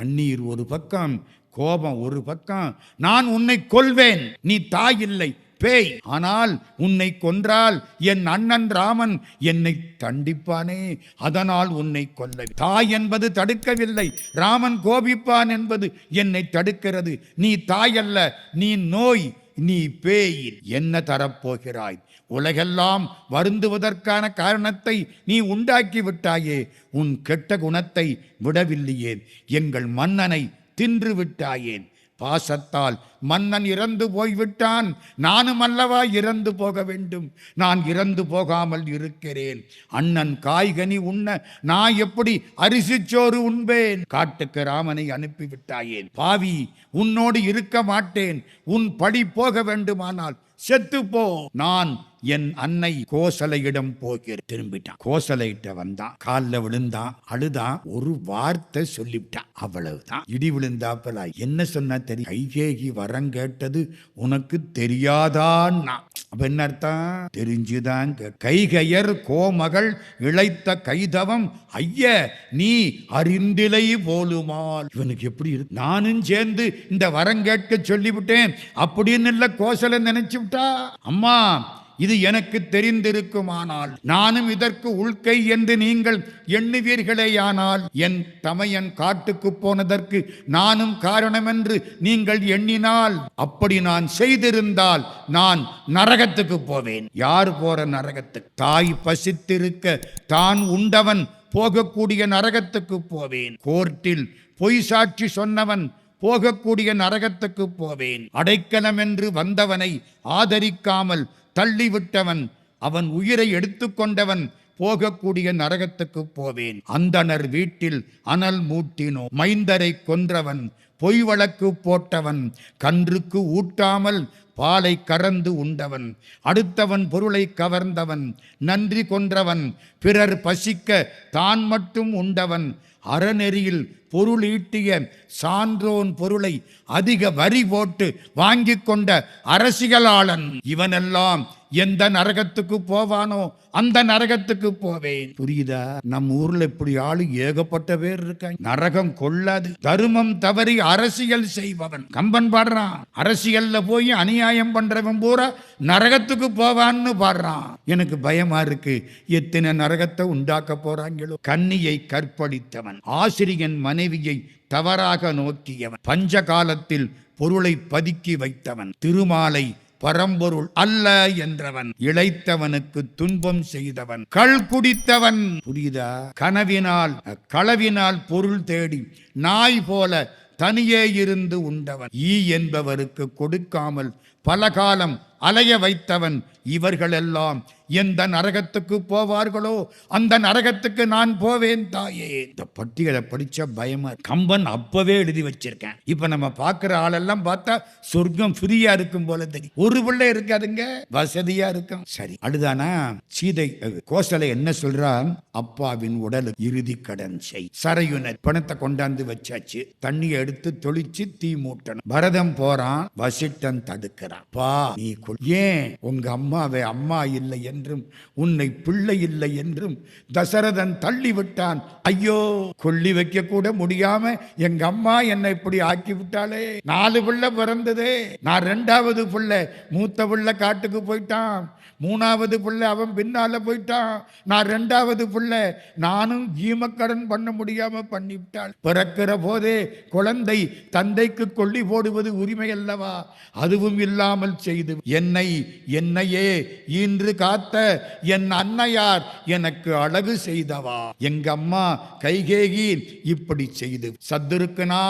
கண்ணீர் ஒரு பக்கம் கோபம் ஒரு பக்கம். நான் உன்னை கொல்வேன் நீ தாய் இல்லை பேய். ஆனால் உன்னை கொன்றால் என் அண்ணன் ராமன் என்னை தண்டிப்பானே அதனால் உன்னை கொல்ல தாய் என்பது தடுக்கவில்லை ராமன் கோபிப்பான் என்பது என்னை தடுக்கிறது. நீ தாய் அல்ல நீ நோய் நீ பேய். என்ன தரப்போகிறாய்? உலகெல்லாம் வருந்துவதற்கான காரணத்தை நீ உண்டாக்கி விட்டாயே உன் கெட்ட குணத்தை விடவில்லையே. எங்கள் மன்னனை தின்று விட்டாயேன். பாசத்தால் மன்னன் இறந்து போய்விட்டான். நானும் அல்லவா இறந்து போக வேண்டும்? நான் இறந்து போகாமல் இருக்கிறேன். அண்ணன் காய்கனி உண்ண நான் எப்படி அரிசிச்சோறு உண்பேன்? காட்டுக்கு ராமனை அனுப்பிவிட்டாயேன். பாவி உன்னோடு இருக்க மாட்டேன். உன் படி போக வேண்டுமானால் செத்துப்போ நான் என் அன்னை கோசலையிடம் போகிற திரும்பிட்டான். கோசலையிட்ட வந்தான் காலில் விழுந்தான் அழுதான் ஒரு வார்த்தை சொல்லிவிட்டான். அவ்வளவுதான். இடி விழுந்தாப்பல என்ன சொன்னா தெரியும் கைகேகி வரம் கேட்டது உனக்கு தெரியாதான்னா. அப்ப என்ன அர்த்தம்? தெரிஞ்சுதான் கைகையர் கோமகள் இழைத்த கைதவம் ஐய நீ அறிந்திலை போலுமால். இவனுக்கு எப்படி இருக்கு? நானும் சேர்ந்து இந்த வரம் கேட்க சொல்லிவிட்டேன். அப்படின்னு இல்ல கோசலை நினைச்சு விட்டா? அம்மா இது எனக்கு தெரிந்திருக்குமானால் நானும் இதற்கு உள்கை என்று நீங்கள் எண்ணுவீர்களேயானால் என் தமையன் காட்டுக்கு போனதற்கு நானும் காரணம் என்று நீங்கள் எண்ணினால் அப்படி நான் செய்திருந்தால் நான் நரகத்துக்கு போவேன். யார் போற நரகத்துக்கு? தாய் பசித்திருக்க தான் உண்டவன் போகக்கூடிய நரகத்துக்கு போவேன். கோர்ட்டில் பொய் சாட்சி சொன்னவன் போகக்கூடிய நரகத்துக்கு போவேன். அடைக்கலம் என்று வந்தவனை ஆதரிக்காமல் தள்ளிவிட்டவன் அவன் உயிரை எடுத்துக்கொண்டவன் போகக்கூடிய நரகத்துக்கு போவேன். அந்தணர் வீட்டில் அனல் மூட்டினோ மைந்தரை கொன்றவன் பொய் வழக்கு போட்டவன் கன்றுக்கு ஊட்டாமல் பாலை கறந்து உண்டவன் அடுத்தவன் பொருளை கவர்ந்தவன் நன்றி கொன்றவன் பிறர் பசிக்க தான் மட்டும் உண்டவன் அறநெறியில் பொருள் ஈட்டிய சான்றோன் பொருளை அதிக வரி போட்டு வாங்கி கொண்ட அரசியலாளன் இவனெல்லாம் எந்த நரகத்துக்கு போவானோ அந்த நரகத்துக்கு போவேன். புரியுதா? நம்ம ஊர்ல இப்படி ஆளு ஏகப்பட்ட பேர் இருக்காங்க. நரகம் கொள்ளாது. தருமம் தவறி அரசியல் செய்பவன். கம்பன் பாடுறான். அரசியல்ல போய் அநியாயம் பண்றவன் பூரா நரகத்துக்கு போவான்னு பாடுறான். எனக்கு பயமா இருக்கு. எத்தனை நரகத்தை உண்டாக்க போறாங்களோ. கன்னியை கற்பழித்தவன் ஆசிரியன் மனைவியை தவறாக நோக்கியவன் பஞ்ச காலத்தில் பொருளை பதுக்கி வைத்தவன் திருமாலை பரம்பொருள் அல்ல என்றவன் இளைத்தவனுக்கு துன்பம் செய்தவன் கள் குடித்தவன். புரியுதா? கனவினால் களவினால் பொருள் தேடி நாய் போல தனியே இருந்து உண்டவன். ஈ என்பவருக்கு கொடுக்காமல் பல காலம் அலைய வைத்தவன் இவர்களெல்லாம் எந்த நரகத்துக்கு போவார்களோ அந்த நரகத்துக்கு நான் போவேன் தாயே. இந்த பட்டியலை படிச்ச பயமா கம்பன் அப்பவே எழுதி வச்சிருக்கேன். இப்ப நம்ம பாக்குற ஆளெல்லாம் பார்த்தா சொர்க்கம் ஃப்ரீயா இருக்கும் போல தெரியும். ஒரு பிள்ளை இருக்காதுங்க. வசதியா இருக்கும். சரி அதுதானா சீதை கோசலை என்ன சொல்றா? அப்பாவின் உடல் இறுதி கடன் செய். சரையுனர் பணத்தை கொண்டாந்து வச்சாச்சு. தண்ணியை எடுத்து தொளிச்சு தீ மூட்டணும். பரதம் போறான் வசிட்டன் தடுக்கிறான். பா நீ ஏன் உங்க அம்மா அம்மாவை அம்மா இல்லை என்றும் உன்னை பிள்ளை இல்லை என்றும் தசரதன் தள்ளி விட்டான். ஐயோ கொல்லி வைக்க கூட முடியாம எங்க அம்மா என்னை இப்படி ஆக்கி விட்டாளே. நாலு பிள்ளை பிறந்ததே. நான் ரெண்டாவது பிள்ளை. மூத்த பிள்ளை காட்டுக்கு போயிட்டான். மூணாவது பிள்ளை அவன் பின்னால போயிட்டான். நான் ரெண்டாவது பிள்ளை. நானும் ஜீமக்கடன் பண்ண முடியாம பண்ணிவிட்டாள். பிறக்கிற போதே குழந்தை தந்தைக்கு கொல்லி போடுவது உரிமை அல்லவா அதுவும் இல்லாமல் செய்து என்னை என்னையே இன்று காத்த என் அன்னையார் எனக்கு அழகு செய்தவா? எங்க அம்மா கைகேகி இப்படி செய்து. சத்துருக்குனா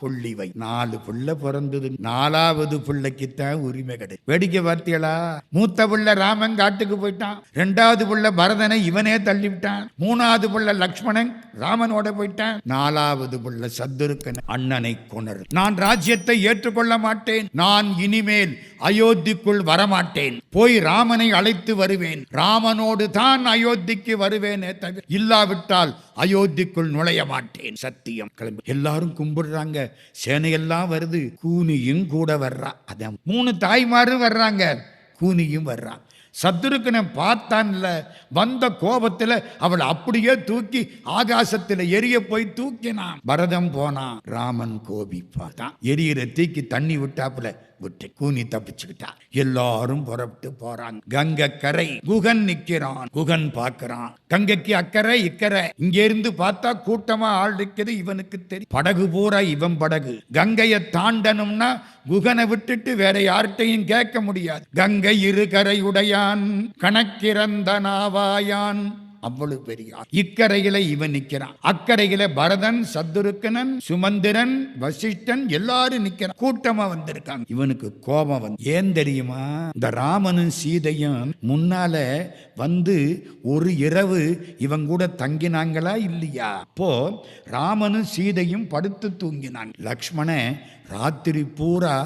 கொள்ளி வை நாலு புள்ள பிறந்தது. நாலாவது பிள்ளைக்குத்தான் உரிமை கிடையாது வேடிக்கை பார்த்தீங்களா மூத்த புள்ள ராமன் காட்டுக்கு போயிட்டான். ரெண்டாவது புள்ள பரதனை இவனே தள்ளிவிட்டான். மூணாவது புள்ள லக்ஷ்மணன் ராமனோட போயிட்டான். நாலாவது புள்ள சத்துருக்கன் அண்ணனை கொணர் நான் ராஜ்யத்தை ஏற்றுக்கொள்ள மாட்டேன். நான் இனிமேல் அயோத்திக்குள் வரமாட்டேன். போய் ராமனை அழைத்து வருவேன். ராமனோடு தான் அயோத்திக்கு வருவேனே தவிர இல்லாவிட்டால் அயோத்திக்குள் நுழைய மாட்டேன் சத்தியம். கிளம்பி. எல்லாரும் கும்பிடுறாங்க. சேனையெல்லாம் வருது. கூனியும் கூட வர்றா. அதான் மூணு தாய்மாரும் வர்றாங்க. கூனியும் வர்றான் சத்துருக்கனை பார்த்தான்ல. வந்த கோபத்துல அவள் அப்படியே தூக்கி ஆகாசத்துல எரிய போய் தூக்கினான். பரதம் போனான். ராமன் கோபி பார்த்தான் எரியிற தீக்கி தண்ணி விட்டாப்புல. விட்டு கூனி தப்பிச்சுக்கிட்டா எல்லாரும் புறப்பட்டு போறாங்க. கங்கை கரை குகன் நிக்கிறான் குகன் பாக்குறான் கங்கைக்கு அக்கறை இக்கரை இங்க இருந்து பார்த்தா கூட்டமா ஆள் இருக்குது இவனுக்கு தெரியும் படகு பூரா இவன் படகு. கங்கையை தாண்டனும்னா குகனை விட்டுட்டு வேற யார்கிட்டையும் கேட்க முடியாது. கங்கை இரு கரையுடையான் கணக்கிறந்த நாவாயான் அவ்வளவு பெரிய இக்கரையில இவன் நிக்கிறான் அக்கரையில பரதன் சத்துருக்கனன் சுமந்திரன் வசிஷ்டன் எல்லாரும் நிக்கிறான் கூட்டமா வந்திருக்காங்க. இவனுக்கு கோபம் வந்து ஏன் தெரியுமா? இந்த ராமனும் சீதையும் முன்னால வந்து ஒரு இரவு இவன் கூட தங்கினாங்களா இல்லையா? அப்போ ராமனும் சீதையும் படுத்து தூங்கினான். லக்ஷ்மணன் ராத்திரி பூரா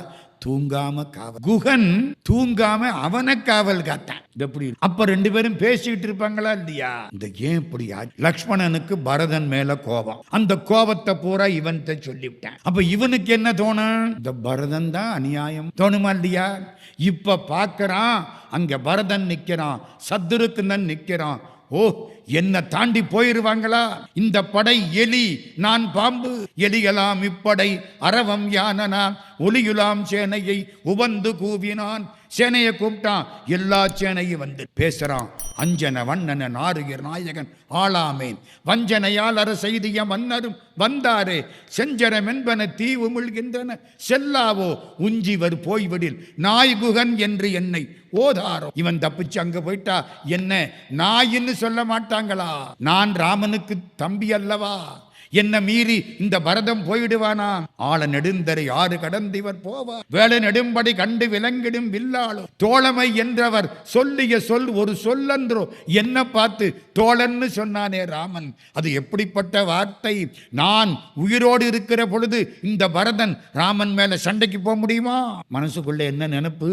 தூங்காம காவல். குகன் தூங்காம அவனை காவல் காத்தான். இது எப்படி? அப்ப ரெண்டு பேரும் பேசிட்டு இருப்பாங்களா இல்லையா? இந்த ஏன் இப்படி லக்ஷ்மணனுக்கு பரதன் மேல கோபம். அந்த கோபத்தை பூரா இவன்கிட்ட சொல்லிவிட்டான். அப்ப இவனுக்கு என்ன தோணும்? இந்த பரதன் தான் அநியாயம். தோணுமா இல்லையா? இப்ப பாக்குறான் அங்க பரதன் நிக்கிறான் சத்துருக்குந்தன் நிக்கிறான் ஓ என்ன தாண்டி போயிருவாங்களா? இந்த படை எலி நான் பாம்பு. எலியலாம் இப்படை அரவம் யானனான். ஒலியுலாம் சேனையை உவந்து கூவினான். சேனையை கூப்பிட்டான். எல்லா சேனையும் வந்து பேசுறான். அஞ்சன வண்ணன நாருகிர் நாயகன் ஆளாமேன். வஞ்சனையால் அற செய்திய மன்னரும் வந்தாரே. செஞ்சரம் என்பன தீ உமிழ்கின்றன செல்லாவோ உஞ்சிவர் போய்விடில். நாய்குகன் என்று என்னை ஓதாரோ. இவன் தப்பிச்சு அங்க போயிட்டா என்ன? நாயின்னு சொல்ல மாட்டாங்களா? நான் ராமனுக்கு தம்பி அல்லவா? என்ன மீறி இந்த பரதம் போயிடுவானா? ஆள நெடுந்தரை ஆறு கடந்து இவர் போவார். வேலை நெடும்படி கண்டு விலங்கிடும் வில்லாளோ. தோழமை என்றவர் சொல்லிய சொல் ஒரு சொல்லன்றோ. என்ன பார்த்து தோழன்னு சொன்னானே ராமன். அது எப்படிப்பட்ட வார்த்தை? நான் உயிரோடு இருக்கிற பொழுது இந்த பரதன் ராமன் மேல சண்டைக்கு போக முடியுமா? மனசுக்குள்ள என்ன நினைப்பு?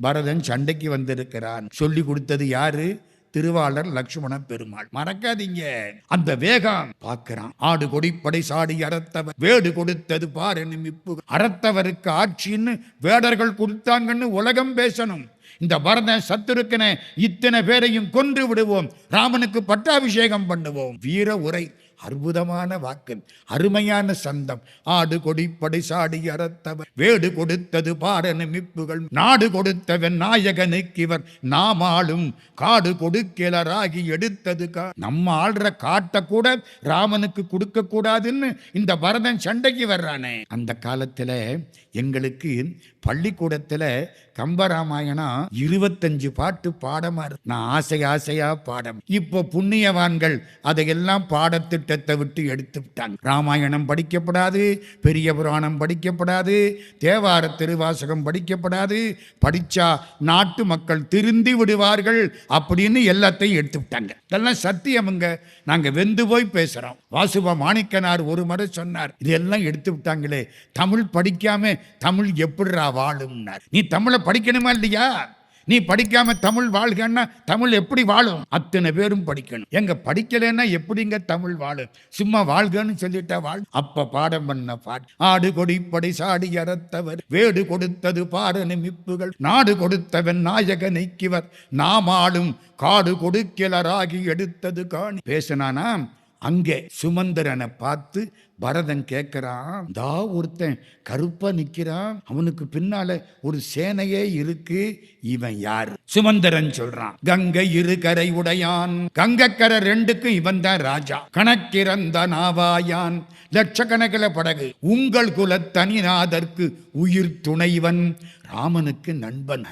பரதன் சண்டைக்கு வந்திருக்கிறான். சொல்லி கொடுத்தது யாரு? திருவாளர் லக்ஷ்மண பெருமாள். மறக்காதீங்க. அந்த வேகம் பார்க்கிறான். ஆடு கொடிப்படை சாடி அறத்தவர். வேடு கொடுத்தது பாரு நிமிப்பு. அறத்தவருக்கு ஆட்சின்னு வேடர்கள் கொடுத்தாங்கன்னு உலகம் பேசணும். இந்த பரதன் சத்துருக்கனை இத்தனை பேரையும் கொன்று விடுவோம். ராமனுக்கு பட்டாபிஷேகம் பண்ணுவோம். வீர உரை. அற்புதமான வாக்கு அருமையான சந்தம். ஆடு கொடிப்படை சாடி அறத்தவர் வேடு கொடுத்தது பாரன மிப்புகள் நாடு கொடுத்தவன் நாயகனுக்கு இவர் நாம் ஆளும் காடு கொடுக்கலராகி எடுத்தது கா. நம்ம ஆள்ற காட்டை கூட ராமனுக்கு கொடுக்க கூடாதுன்னு இந்த பரதன் சண்டைக்கு வர்றானே. அந்த காலத்துல எங்களுக்கு பள்ளிக்கூடத்தில் கம்பராமாயணம் இருபத்தஞ்சு பாட்டு பாடமாக இருக்கு நான் ஆசை ஆசையாக பாடம். இப்போ புண்ணியவான்கள் அதையெல்லாம் பாடத்திட்டத்தை விட்டு எடுத்து விட்டாங்க. ராமாயணம் படிக்கப்படாது பெரிய புராணம் படிக்கப்படாது தேவார திருவாசகம் படிக்கப்படாது படித்தா நாட்டு மக்கள் திருந்தி விடுவார்கள் அப்படின்னு எல்லாத்தையும் எடுத்து விட்டாங்க. இதெல்லாம் சத்தியமுங்க நாங்கள் வெந்து போய் பேசுகிறோம் வாசுப மாணிக்கனார் ஒரு முறை சொன்னார் இதெல்லாம் எடுத்து விட்டாங்களே தமிழ் படிக்காம தமிழ் எப்படிரா வாழும்னார்? நீ தமிழை படிக்கணுமா இல்லையா? நீ படிக்காம தமிழ் வாழ்கன்னா தமிழ் எப்படி வாழும்? அத்தனை பேரும் படிக்கணும். எங்க படிக்கலைன்னா எப்படிங்க தமிழ் வாழும் சும்மா வாழ்கன்னு சொல்லிட்டா வாழ். அப்ப பாடம் பண்ண பாட்டு ஆடு கொடிப்படி சாடி அறத்தவர். வேடு கொடுத்தது பாட நிமிப்புகள் நாடு கொடுத்தவன் நாயக நீக்கிவர். நாம் ஆளும் காடு கொடுக்கலராகி எடுத்தது காணி. பேசினானா அங்கே சுமந்திரனை பார்த்து பரதன் கேட்கிறான் தா ஒருத்தன் கருப்பா நிக்கிறான் அவனுக்கு பின்னால ஒரு சேனையே இருக்கு இவன் யாரு? சுமந்திரன் சொல்றான் கங்கை இரு கரை உடையான் கங்கக்கரை ரெண்டுக்கும் இவன் தான் ராஜா கணக்கிறந்த நாவாயான் லட்சக்கணக்கில் படகு உங்கள் குல தனிநாதற்கு உயிர் துணைவன் ராமனுக்கு நண்பன்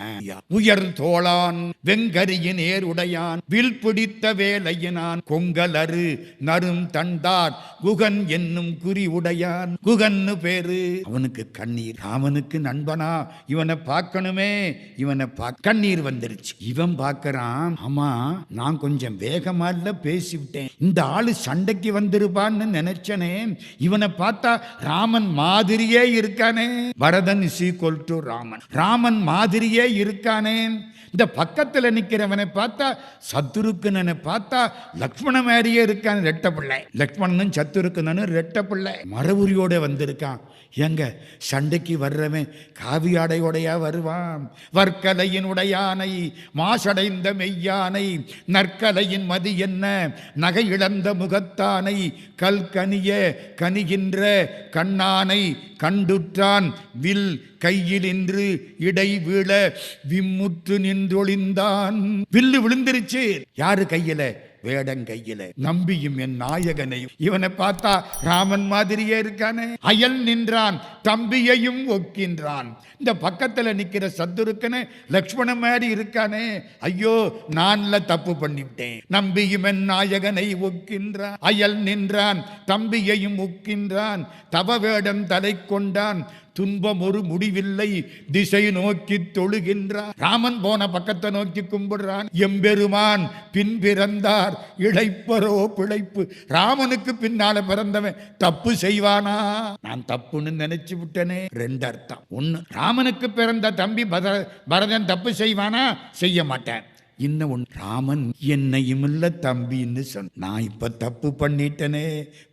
உயர் தோளான் வெங்கரியின் ஏருடையான் வில் பிடித்த வேலையினான் கொங்கலரு நரும் தண்டார் குகன் என்னும் குறி உடையான். குகன்னு பேரு. அவனுக்கு கண்ணீர். ராமனுக்கு நண்பனா. இவனை பார்க்கணுமே. இவனை கண்ணீர் வந்துருச்சு. இவன் பார்க்கறான் ஆமா நான் கொஞ்சம் வேகமா இல்ல பேசிவிட்டேன். இந்த ஆளு சண்டைக்கு வந்திருப்பான்னு நினைச்சனே. இவனை பார்த்தா ராமன் மாதிரியே இருக்கானே. Bharathan is equal to Raman. Raman மாதிரியே இருக்கானே. இந்த பக்கத்துல நிக்கிறவனை பார்த்தா சத்துருக்குன்னு பார்த்தா லக்ஷ்மண மாதிரியே இருக்கான் ரெட்ட பிள்ளை. லக்ஷ்மணனும் சத்துருக்குன்னு ரெட்ட பிள்ளை. மரபுரியோட வந்திருக்கான். எங்க? சண்டைக்கு வர்றவன் காவியாடையோடையா வருவான். வர்க்கலையின் உடையானை மாசடைந்த மெய்யானை நற்கலையின் மதி என்ன? நகை இழந்த முகத்தானை கல் கனிய கனிகின்ற கண்ணானை கண்டுற்றான். வில் கையிலின்று இடை வீழ விம்முற்று நின்றொழிந்தான். வில்லு விழுந்துருச்சு. யாரு கையில? வேடங்கையில. நம்பியும் என் நாயகனையும். இவனை பார்த்தா ராமன் மாதிரியே இருக்கானே. அயல் நின்றான் தம்பியையும் ஒக்கின்றான். இந்த பக்கத்துல நிக்கிற சத்துருக்கனே லக்ஷ்மணன் மாதிரி இருக்கானே. ஐயோ நான்ல தப்பு பண்ணிவிட்டேன். நம்பியும் என் நாயகனை ஒக்கின்றான். அயல் நின்றான் தம்பியையும் ஒக்கின்றான். தவ வேடம் தலை கொண்டான். துன்பம் ஒரு முடிவில்லை. திசை நோக்கி தொழுகின்றான் ராமன் போன பக்கத்தை நோக்கி கும்பிடுறான். எம்பெருமான் பின் பிறந்தார். இழைப்பரோ பிழைப்பு. ராமனுக்கு பின்னால பிறந்தவன் தப்பு செய்வானா? நான் தப்புன்னு நினைச்சு விட்டனே. ரெண்டு அர்த்தம். ஒன்னு ராமனுக்கு பிறந்த தம்பி பர- பரதன் தப்பு செய்வானா? செய்ய மாட்டேன். இன்னும் ஒன் ராமன் என்னையும் இல்ல தம்பின்னு சொன்ன நான் இப்ப தப்பு பண்ணிட்டனே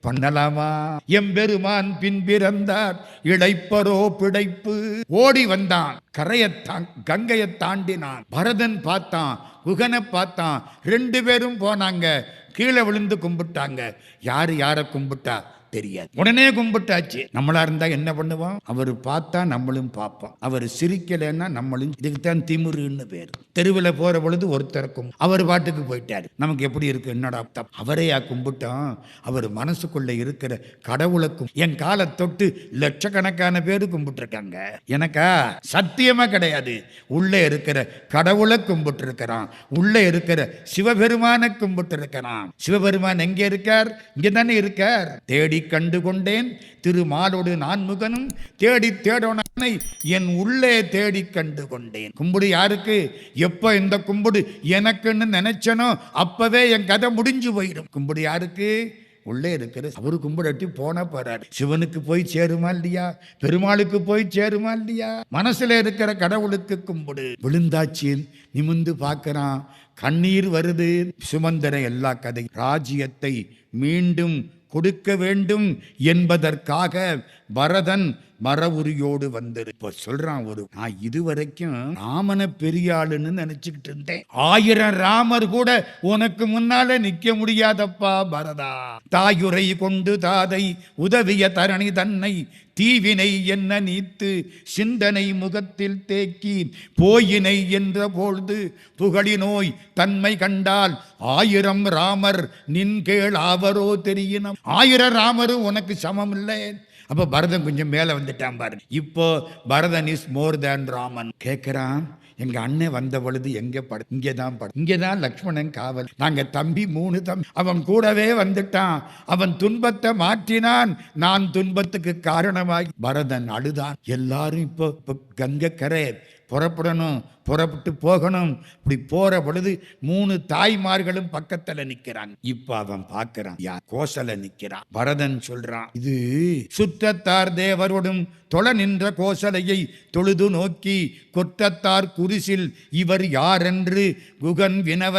பண்ணலாமா? எம்பெருமான் பின் பிறந்தார் இழைப்பரோ பிழைப்பு. ஓடி வந்தான் கரையை கங்கையை தாண்டினான். பரதன் பார்த்தான் குகனை பார்த்தான் ரெண்டு பேரும் போனாங்க. கீழே விழுந்து கும்பிட்டாங்க. யாரு யாரை கும்பிட்டா? தெரியாது. உடனே கும்பிட்டாச்சு. நம்மளா இருந்தா என்ன பண்ணுவோம்? அவர் பார்த்தா நம்மளும் பார்ப்போம். அவர் சிரிக்கலைன்னா நம்மளும் இதுக்கு தான் திமுருன்னு பேர். தெருவில் போற பொழுது ஒருத்தருக்கும் அவர் பாட்டுக்கு போயிட்டாரு. நமக்கு எப்படி இருக்கு? என்னடா அவரையா கும்பிட்டோம் அவர் மனசுக்குள்ள இருக்கிற கடவுளுக்கும் என் காலை தொட்டு லட்சக்கணக்கான பேர் கும்பிட்டுருக்காங்க. எனக்கா சத்தியமா கிடையாது. உள்ளே இருக்கிற கடவுளை கும்பிட்டு இருக்கிறான் உள்ளே இருக்கிற சிவபெருமானை கும்பிட்டு இருக்கிறான் சிவபெருமான் எங்கே இருக்கார்? இங்கே தானே இருக்கார். தேடி கண்டு கொண்டேன். திருமாலோடு நான்முகனும் தேடி தேடோனை என் உள்ளே தேடி கண்டு கொண்டேன். கும்பிடு யாருக்கு? எப்போ இந்த கும்பிடு எனக்குன்னு நினைச்சனோ அப்பவே என் கதை முடிஞ்சு போயிடும். கும்பிடு யாருக்கு? உள்ளே இருக்கிற அவரு கும்பிடட்டி போன போறாரு. சிவனுக்கு போய் சேருமா இல்லையா? பெருமாளுக்கு போய் சேருமா இல்லையா? மனசுல இருக்கிற கடவுளுக்கு கும்பிடு. விழுந்தாச்சு நிமிந்து பார்க்கறான். கண்ணீர் வருது. சுமந்திர எல்லா கதை ராஜ்யத்தை மீண்டும் கொடுக்க வேண்டும் என்பதற்காக பரதன் மரவுரியோடு வந்தது இப்ப சொல்றான் ஒரு நான் இதுவரைக்கும் ராமனை பெரிய ஆளுன்னு நினைச்சுக்கிட்டு இருந்தேன். ஆயிரம் ராமர் கூட உனக்கு முன்னால நிக்க முடியாதப்பா பரதா. தாயுரை கொண்டு தாதை உதவிய தரணி தன்னை தீவினை என்ன நீத்து சிந்தனை முகத்தில் தேக்கி போயினை என்ற பொழுது புகழி நோய் தன்மை கண்டால் ஆயிரம் ராமர் நின் கேள் ஆவரோ தெரியினம். ஆயிரம் ராமரும் உனக்கு சமம் இல்லை அப்போ பரதன் கொஞ்சம் மேலே வந்துட்டான் பாரு. இப்போ Bharathan is more than Raman. கேட்குறான் எங்க அண்ணன் வந்த பொழுது எங்க படு இங்கே தான் படு இங்கே தான் லக்ஷ்மணன் காவல். நாங்க தம்பி மூணு தம்பி அவன் கூடவே வந்துட்டான். அவன் துன்பத்தை மாற்றினான். நான் துன்பத்துக்கு காரணமாகி பரதன் அழுதான். எல்லாரும் இப்போ இப்போ கங்கை கரை புறப்படணும் புறப்பட்டு போகணும். இப்படி போற பொழுது மூணு தாய்மார்களும் பக்கத்துல நிக்கிறாங்க. இப்ப அவன் பார்க்கறான் யா கோசல நிக்கிறான். பரதன் சொல்றான் இது சுற்றத்தார் தேவரோடும் தொழ நின்ற கோசலையை தொழுது நோக்கி கொற்றத்தார் குரிசில் இவர் யாரென்று குகன் வினவ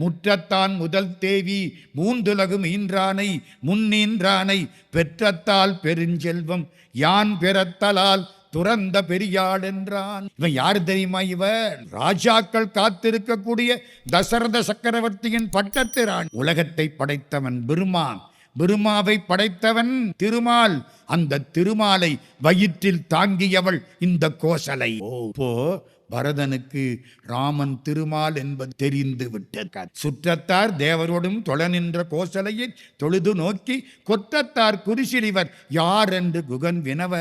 முற்றத்தான் முதல் தேவி மூந்துலகும் ஈன்றானை முன்னீன்றானை பெற்றத்தால் பெருஞ்செல்வம் யான் பெறத்தலால் துறந்த பெரியாள் என்றான் இவன் யார் தெரியுமா இவன்? ராஜாக்கள் காத்திருக்கக்கூடிய தசரத சக்கரவர்த்தியின் பட்டத்திரான் உலகத்தை படைத்தவன் பெருமான். பெருமாவை படைத்தவன் திருமால். அந்த திருமாலை வயிற்றில் தாங்கியவள் இந்த கோசலை. ஓ இப்போ பரதனுக்கு ராமன் திருமால் என்பது தெரிந்து விட்டது. சுற்றத்தார் தேவரோடும் தொழ நின்ற கோசலையை தொழுது நோக்கி கொற்றத்தார் குரிசிலிவர் யார் என்று குகன் வினவ?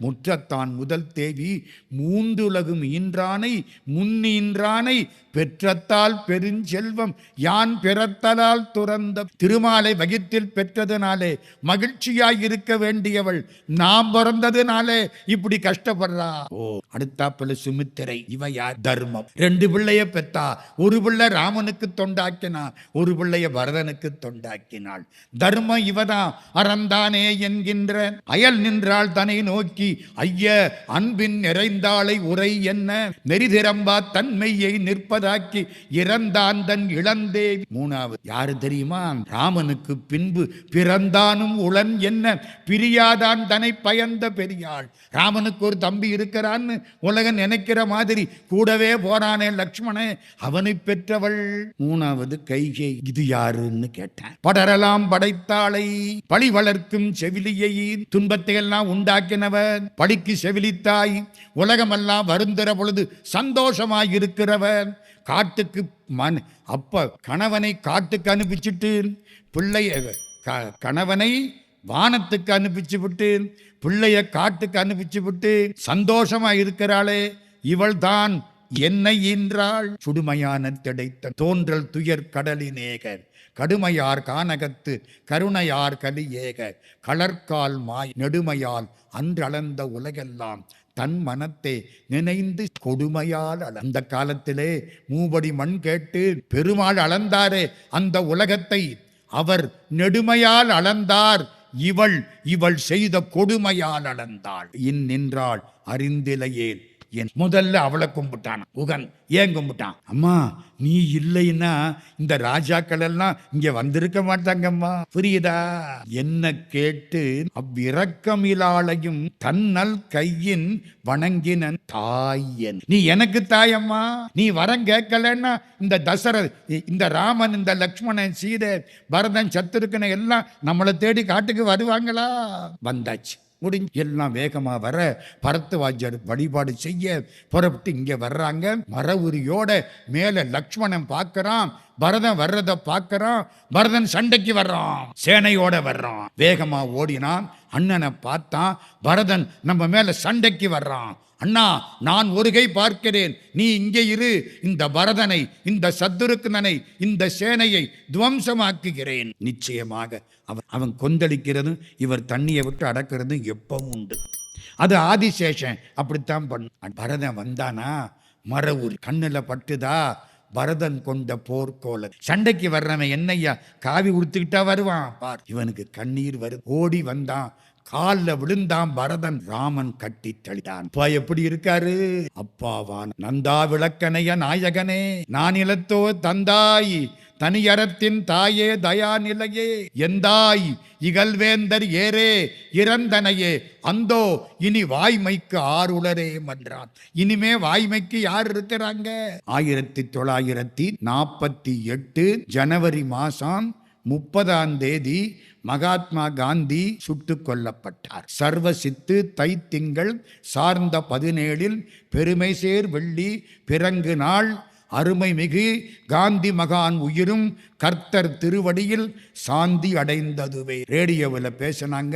முற்றத்தான் முதல் தேவி மூந்துலகும் ஈன்றானை முன்னீன்றானை பெற்றத்தால் பெருஞ்செல்வம் யான் பிறத்தலால் துறந்த திருமாலை வகித்தில் பெற்றதுனாலே மகிழ்ச்சியாய் இருக்க வேண்டியவள் நாம் பிறந்ததுனாலே இப்படி கஷ்டப்படுறா. ஓ அடுத்தாப்புல சுமித்திரை இவ யார்? தர்மம். ரெண்டு பிள்ளைய பெத்தா ஒரு பிள்ளை ராமனுக்கு தொண்டாக்கினா ஒரு பிள்ளைய பரதனுக்கு தொண்டாக்கினாள். தர்மம் இவதான் அறந்தானே என்கின்ற அயல் நின்றாள் தன்னை நோக்கி ஐய அன்பின் நிறைந்தாளை உரை என்ன? நெறிதிரம்பா தன்மையை நிற்பத? இல்லாதாக்கி இறந்தான் தன் இளந்தேவி. மூணாவது யாரு தெரியுமா? ராமனுக்கு பின்பு பிறந்தானும் உளன் என்ன? பிரியாதான் தன்னை பயந்த பெரியாள். ராமனுக்கு ஒரு தம்பி இருக்கிறான்னு உலகம் நினைக்கிற மாதிரி கூடவே போறானே லக்ஷ்மணே அவனை பெற்றவள். மூணாவது கைகை இது யாருன்னு கேட்டான். படரலாம் படைத்தாளை பழி வளர்க்கும் செவிலியை துன்பத்தை எல்லாம் உண்டாக்கினவன் பழிக்கு செவிலித்தாய் உலகமெல்லாம் வருந்துற பொழுது சந்தோஷமாயிருக்கிறவன் காட்டுக்கு மன் அப்ப கணவனை காட்டுக்கு அனுப்பிச்சிட்டு பிள்ளை க- கணவனை வானத்துக்கு அனுப்பிச்சு விட்டு பிள்ளைய காட்டுக்கு அனுப்பிச்சு விட்டு சந்தோஷமா இருக்கிறாளே இவள்தான் என்னை ஈன்றாள். சுடுமையான திடைத்த தோன்றல் துயர் கடலினேகர் கடுமையார் கானகத்து கருணையார் கலி ஏக களர்கால் மாய் நெடுமையால் அன்றளந்த உலகெல்லாம் தன் மனத்தை நினைந்து கொடுமையால் அள அந்த காலத்திலே மூபடி மண் கேட்டு பெருமாள் அளந்தாரே அந்த உலகத்தை. அவர் நெடுமையால் அளந்தார். இவள் இவள் செய்த கொடுமையால் அளந்தாள். இந்நின்றாள் அறிந்திலையேன் அறிந்திலையேல். என் முதல்ல அவளை கும்பிட்டான். உகன் ஏன் கும்பிட்டான்? அம்மா நீ இல்லைன்னா இந்த ராஜாக்கள் எல்லாம் இங்க வந்திருக்க மாட்டாங்கம்மா. புரியுதா? என்ன கேட்டு அவ்விரக்கமிலாளையும் தன்னல் கையின் வணங்கினன் தாயன். நீ எனக்கு தாயம்மா. நீ வரம் கேட்கலன்னா இந்த தசரத் இந்த ராமன் இந்த லக்ஷ்மணன் சீதை பரதன் சத்துருக்கனை எல்லாம் நம்மளை தேடி காட்டுக்கு வருவாங்களா? வந்தாச்சு. முடிஞ்சு எல்லாம் வேகமாக வர பரத்துவாஜர் வழிபாடு செய்ய புறப்பட்டு இங்கே வர்றாங்க. மர உரியோட மேல லக்ஷ்மணன் பார்க்குறான். பரதன் வர்றத பார்க்கறான் பரதன் சண்டைக்கு வர்றான் சேனையோட வர்றான். வேகமா ஓடினான் அண்ணனை பார்த்தான் பரதன் நம்ம மேல சண்டைக்கு வர்றான். அண்ணா நான் ஒரு கை பார்க்கிறேன் நீ இங்கே இரு இந்த பரதனை இந்த சத்துருக்குனனை இந்த சேனையை துவம்சமாக்குகிறேன். நிச்சயமாக அவன் அவன் கொந்தளிக்கிறதும் இவர் தண்ணியை விட்டு அடக்கிறதும் எப்பவும் உண்டு. அது ஆதிசேஷன் அப்படித்தான் பண்ண. பரதன் வந்தானா? மர ஊர் கண்ணில் பட்டுதா? பரதன் கொண்ட போர்க்கோல சண்டைக்கு வர்றவன் என்னய்யா? காவி உடுத்துக்கிட்டா வருவான். பார் இவனுக்கு கண்ணீர் வருது ஓடி வந்தான். காலில் விழுந்தான் பரதன் ராமன் கட்டி தளித்தான் அப்பா எப்படி இருக்காரு? அப்பாவான் நந்தா விளக்கணைய நாயகனே நான் இலத்தோ தந்தாய் தனியறத்தின் தாயே தயா நிலையே எந்தாய் இகழ்வேந்தர் ஏரே இறந்தனையே அந்தோ இனி வாய்மைக்கு ஆறுளரே மன்றான். இனிமே வாய்மைக்கு யார் இருக்கிறாங்க? ஆயிரத்தி தொள்ளாயிரத்தி நாற்பத்தி எட்டு ஜனவரி மாசம் முப்பதாம் தேதி மகாத்மா காந்தி சுட்டு கொல்லப்பட்டார். தை தைத்திங்கள் சார்ந்த பதினேழில் பெருமை சேர் வெள்ளி பிறங்கு நாள் அருமை மிகு காந்தி மகான் உயிரும் கர்த்தர் திருவடியில் சாந்தி அடைந்ததுவே. ரேடியோவில் பேசினாங்க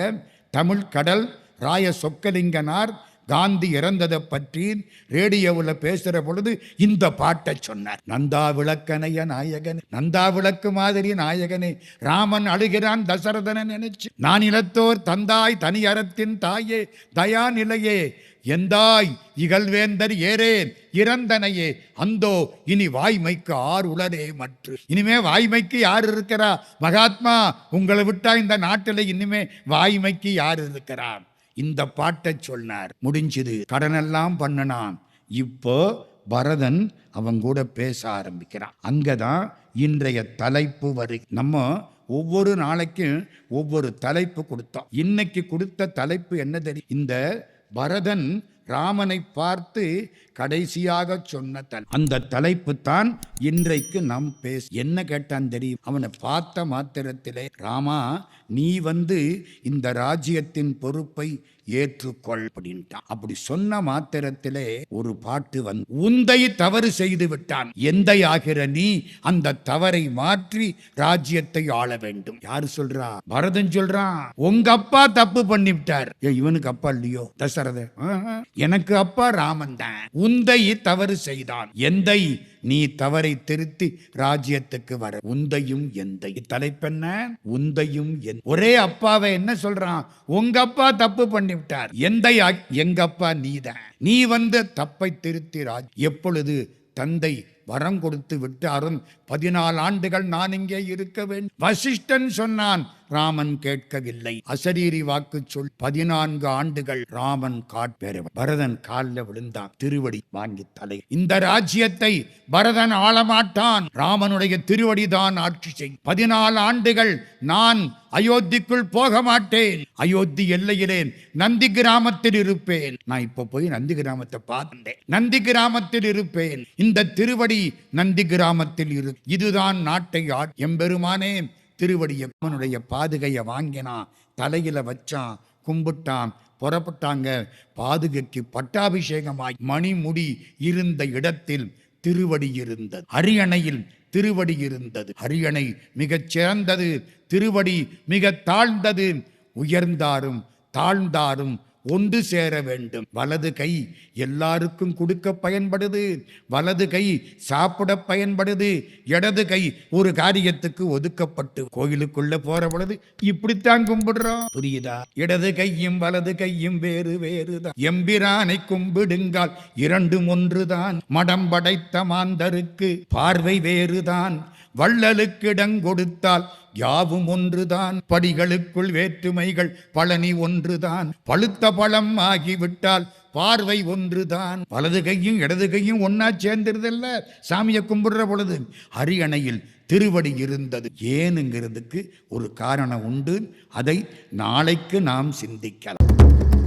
தமிழ் கடல் ராய சொக்கலிங்கனார் காந்தி இறந்ததை பற்றி ரேடியோவில் பேசுகிற பொழுது இந்த பாட்டை சொன்னார். நந்தா விளக்கனைய நாயகன் நந்தா விளக்கு மாதிரி நாயகனே ராமன் அழுகிறான் தசரதனை நினைச்சு நான் இனத்தோர் தந்தாய் தனியரத்தின் தாயே தயா நிலையே எந்தாய் இகழ்வேந்தர் ஏறேன் இறந்தனையே. அந்தோ இனி வாய்மைக்கு ஆறு உளரே மற்று. இனிமே வாய்மைக்கு யார் இருக்கிறா? மகாத்மா உங்களை விட்டா இந்த நாட்டில் இனிமே வாய்மைக்கு யார் இருக்கிறார் இந்த பாட்டை சொன்னார். முடிஞ்சது. கடனெல்லாம் பண்ணனான். இப்போ பரதன் அவன் கூட பேச ஆரம்பிக்கிறான். அங்கதான் இன்றைய தலைப்பு வரு. நம்ம ஒவ்வொரு நாளைக்கும் ஒவ்வொரு தலைப்பு கொடுத்தோம். இன்னைக்கு கொடுத்த தலைப்பு என்ன தெரியும்? இந்த பரதன் ராமனை பார்த்து கடைசியாக சொன்ன அந்த தலைப்பு தான் இன்றைக்கு நாம் பேச என்ன கேட்டான் தெரியும்? அவனை பார்த்த மாத்திரத்திலே ராமா நீ வந்து இந்த ராஜ்யத்தின் பொறுப்பை ஏற்றுக்கொள் அப்படின்ட்டான் அப்படி சொன்ன மாத்திரத்திலே ஒரு பாட்டு வந்து உந்தை தவறு செய்து விட்டான். எந்தை ஆகிற நீ அந்த தவறை மாற்றி ராஜ்யத்தை ஆள வேண்டும். யாரு சொல்றா? பரதன் சொல்றான் உங்க அப்பா தப்பு பண்ணி விட்டார் இவனுக்கு அப்பா இல்லையோ? தசரத எனக்கு அப்பா ராமன் தான். உந்தை தவறு செய்தான். எந்தை நீ தவறை திருத்தி ராஜ்யத்துக்கு வர. உந்தையும் எந்த தலைப்பென்ன உந்தையும் ஒரே அப்பாவை என்ன சொல்றான்? உங்க அப்பா தப்பு பண்ணி விட்டார் எந்தை எங்க அப்பா நீதான் நீ வந்து தப்பை திருத்தி ராஜ் எப்பொழுது தந்தை வரம் கொடுத்து விட்டாரும் பதினாலு ஆண்டுகள் நான் இங்கே இருக்க வேண்டும் வசிஷ்டன் சொன்னான் ராமன் கேட்கவில்லை. அசரீரி வாக்கு சொல் பதினான்கு ஆண்டுகள் ராமன் காட்பெறுவன் பரதன் காலில் விழுந்தான். திருவடி வாங்கி தலை. இந்த ராஜ்யத்தை பரதன் ஆளமாட்டான். ராமனுடைய திருவடிதான் ஆட்சி செய். பதினாலு ஆண்டுகள் நான் அயோத்திக்குள் போக மாட்டேன் அயோத்தி எல்லையிலே நந்தி கிராமத்தில் இருப்பேன். நான் இப்ப போய் நந்தி கிராமத்தை பார்த்தேன். நந்தி கிராமத்தில் இருப்பேன். இந்த திருவடி நந்தி கிராமத்தில் இரு. இதுதான் நாட்டை ஆட். எம்பெருமானே திருவடியம்மனுடைய பாதுகையை வாங்கினான் தலையில வச்சான் கும்பிட்டான் புறப்பட்டாங்க. பாதுகைக்கு பட்டாபிஷேகமாய் மணிமுடி இருந்த இடத்தில் திருவடி இருந்தது. அரியணையில் திருவடி இருந்தது. அரியணை மிகச் சிறந்தது. திருவடி மிக தாழ்ந்தது. உயர்ந்தாரும் தாழ்ந்தாரும் ஒன்று சேர வேண்டும். வலது கை எல்லாருக்கும் கொடுக்க பயன்படுது. வலது கை சாப்பிட பயன்படுது. இடது கை ஒரு காரியத்துக்கு ஒதுக்கப்பட்டு கோயிலுக்குள்ள போற பொழுது இப்படித்தான் கும்பிடுறோம். புரியுதா? இடது கையும் வலது கையும் வேறு வேறுதான். எம்பிரானை கும்பிடுங்கால் இரண்டும் ஒன்றுதான். மடம் படைத்த மாந்தருக்கு பார்வை வேறுதான். வள்ளலுக்கிடம் கொடுத்தால் யாவும் ஒன்றுதான். படிகளுக்குள் வேற்றுமைகள் பழனி ஒன்றுதான். பழுத்த பழம் ஆகிவிட்டால் பார்வை ஒன்றுதான். வலது கையும் இடது கையும் ஒன்னா சேர்ந்துருதல்ல சாமியை கும்பிடுற பொழுது அரியணையில் திருவடி இருந்தது. ஏனுங்கிறதுக்கு ஒரு காரணம் உண்டு? அதை நாளைக்கு நாம் சிந்திக்கலாம்.